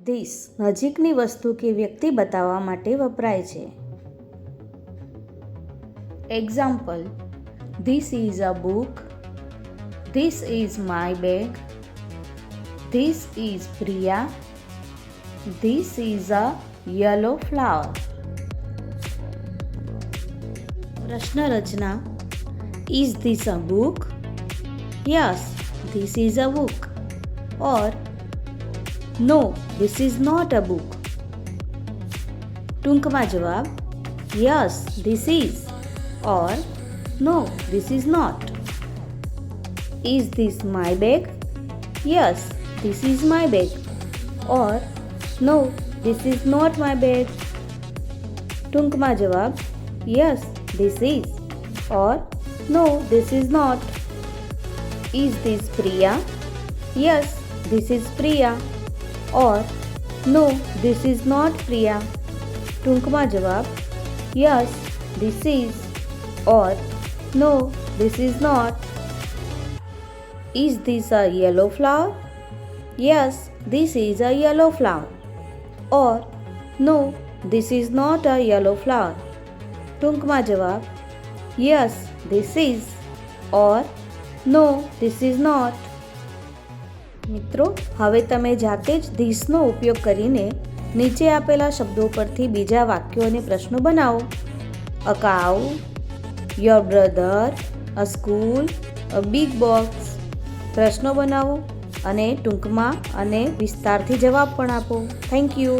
This નજીકની વસ્તુ કે વ્યક્તિ બતાવવા માટે વપરાય છે example this is a book this is my bag this is Priya this is a yellow flower પ્રશ્ન રચના is this a book yes this is a book or no this is not a book ટૂંકમાં જવાબ yes this is or no this is not is this my bag yes this is my bag or no this is not my bag ટૂંકમાં જવાબ yes this is or no this is not is this Priya yes this is Priya or no this is not Priya ટૂંકમાં જવાબ yes this is or no this is not is this a yellow flower yes this is a yellow flower or no this is not a yellow flower ટૂંકમાં જવાબ yes this is or no this is not મિત્રો, હવે તમે જાતે જ ધીસનો ઉપયોગ કરીને નીચે આપેલા શબ્દો પરથી બીજા વાક્યો અને પ્રશ્નો બનાવો. A cow your brother a school a big box પ્રશ્નો બનાવો અને ટૂંકમાં અને વિસ્તારથી જવાબ પણ આપો. Thank you